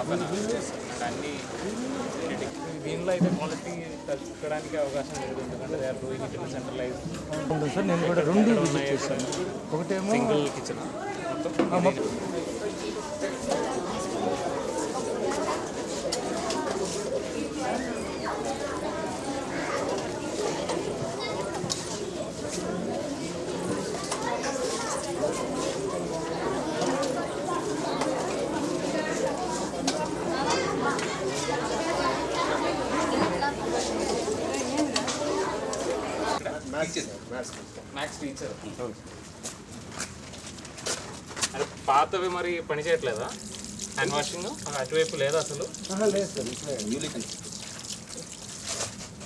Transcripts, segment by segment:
And అన్ని. దీనిలో అయితే క్వాలిటీ తగ్గడానికి అవకాశం లేదు. ఎందుకంటే they are doing it centralise sir నేను కూడా రెండు విజిట్ చేశాను. ఒకటేమో సింగిల్ కిచెన్ మొత్తం మ్యాక్స్ టీచర్ అరే పాతవి మరి పని చేయట్లేదా? హ్యాండ్ వాషింగ్ అటువైపు లేదా అసలు?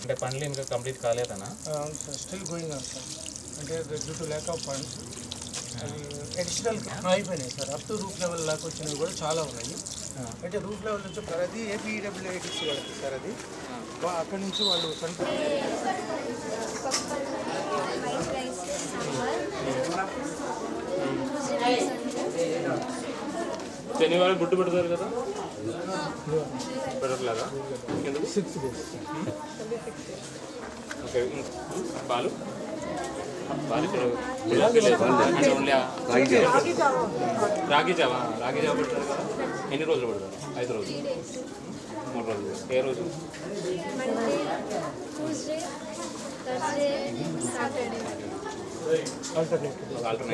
అంటే పనులు ఇంకా కంప్లీట్ కాలేదనా? అవును సార్ స్టిల్ గోయింగ్ అంటే due to lack of funds అవి అడిషనల్ అయిపోయినాయి sir. Up to roof level దాకా వచ్చినవి కూడా చాలా ఉన్నాయి. అయితే రూఫ్ లెవెల్ నుంచి సార్ అది ఏపీడబ్ల్యూఐటీసీ వాళ్ళకి సార్ అది. అక్కడి నుంచి వాళ్ళు శనివారం గుడ్డు పెడతారు కదా? పెట్టట్లేదా ఎందుకు? సిక్స్ డేస్ ఓకే ఇంకా రాగి జావా రాగి జావా పెడతారు కదా ఎన్ని రోజులు పెడతారు ఐదు రోజులు మూడు రోజులు ఏ రోజు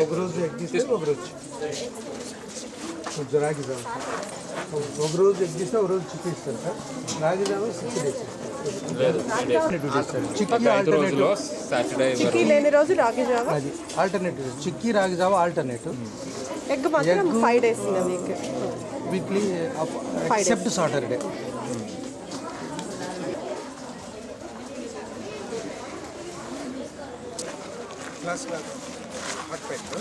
ఒకరోజు ఎగ్ తీస్తే ఒకరోజు రాగి జావ ఒకరోజు ఎగ్ తీస్తే ఒకరోజు చికెన్ ఇస్తారు సార్ రాగి జావ సిక్స్ డేస్ చిక్కీ లేని రోజు రాగి జావ? అది ఆల్టర్నేటివ్ చిక్కీ రాగి జావ ఆల్టర్నేటివ్ ఎగ్ మాత్రం five days week weekly except Saturday class hot పెట్టు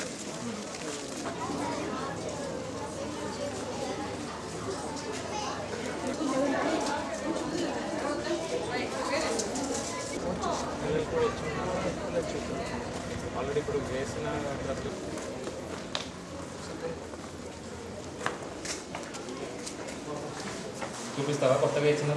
ఆల్రెడీ ఇప్పుడు వేసిన డ్రెస్లు చూపిస్తావా కొత్తగా ఇచ్చిన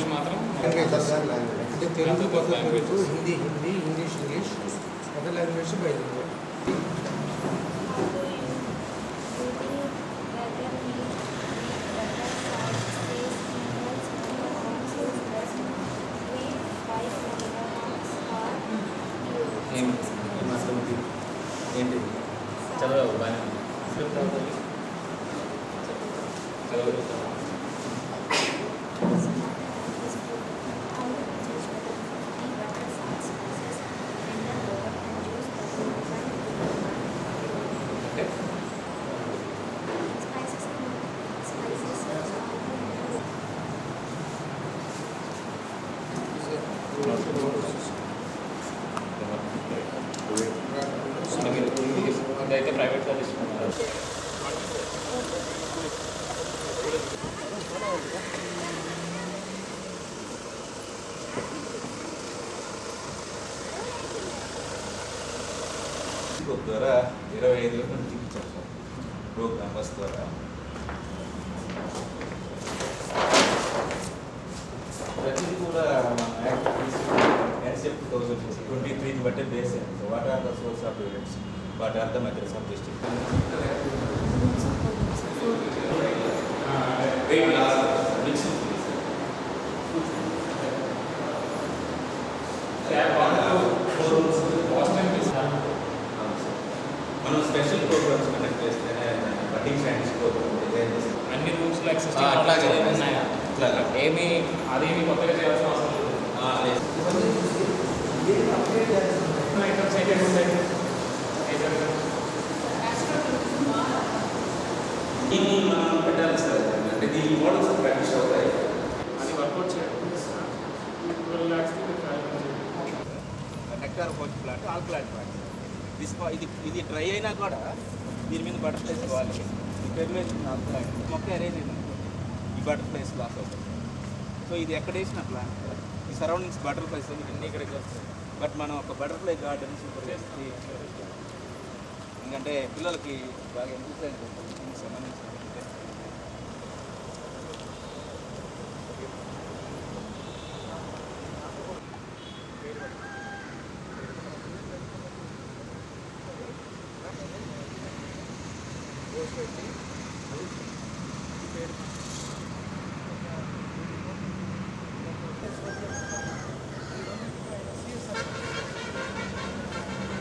ఇంగ్లీష్ మాత్రం అంటే తెలుగు కొత్త Telugu Hindi Hindi English English other language బయట ఏంటి చదవవు బాగానే ఉంది. ఇదైతే ప్రైవేట్గా తీసుకున్నారు ద్వారా ఇరవై ఐదు వేల మంది చూపించాం సార్. ప్రోగ్రామ్ బస్ ద్వారా. ట్వంటీ త్రీని బట్టే బేస్ అయింది so what are the source of events what are the methods of district మనం స్పెషల్ ప్రోగ్రామ్స్ కండక్ట్ చేస్తేనే బడ్డింగ్ సైన్స్ ప్రోగ్రామ్ డిజైన్ చేస్తాం అన్ని రూల్స్ లైక్ ఆ, అట్లాగే. ఉన్నాయా అట్లాగే. ఏమి అదేమి కొత్తగా చేయాల్సిన అవసరం లేదు ఐటమ్స్ అయితే ఉంటాయి దీన్ని మనం పెట్టాలి సార్. అంటే దీని మోడల్స్ ప్రాక్టీస్ అవుతాయి. అది వర్కౌట్ చేయాలి. Twelve lakhs nectar coach plant all plant plant ఇది స్పా- ఇది ఇది డ్రై అయినా కూడా దీని మీద బటర్ఫ్లైస్ కావాలి ఈ పెర్లేషన్ మొక్క అరేంజ్ అయింది ఈ బటర్ఫ్లైస్ లాస్ అవుతుంది సో ఇది ఎక్కడ వేసిన ప్లాంట్ ఈ సరౌండింగ్స్ బటర్ఫ్లైస్ అన్ని ఇక్కడికి వస్తాయి. బట్ మనం ఒక బటర్ఫ్లై గార్డెన్ సూపర్ చేసి ఎందుకంటే పిల్లలకి బాగా ఎంకరేజ్ ఉంటుంది దీనికి సంబంధించిన పోస్ట్ పెట్టి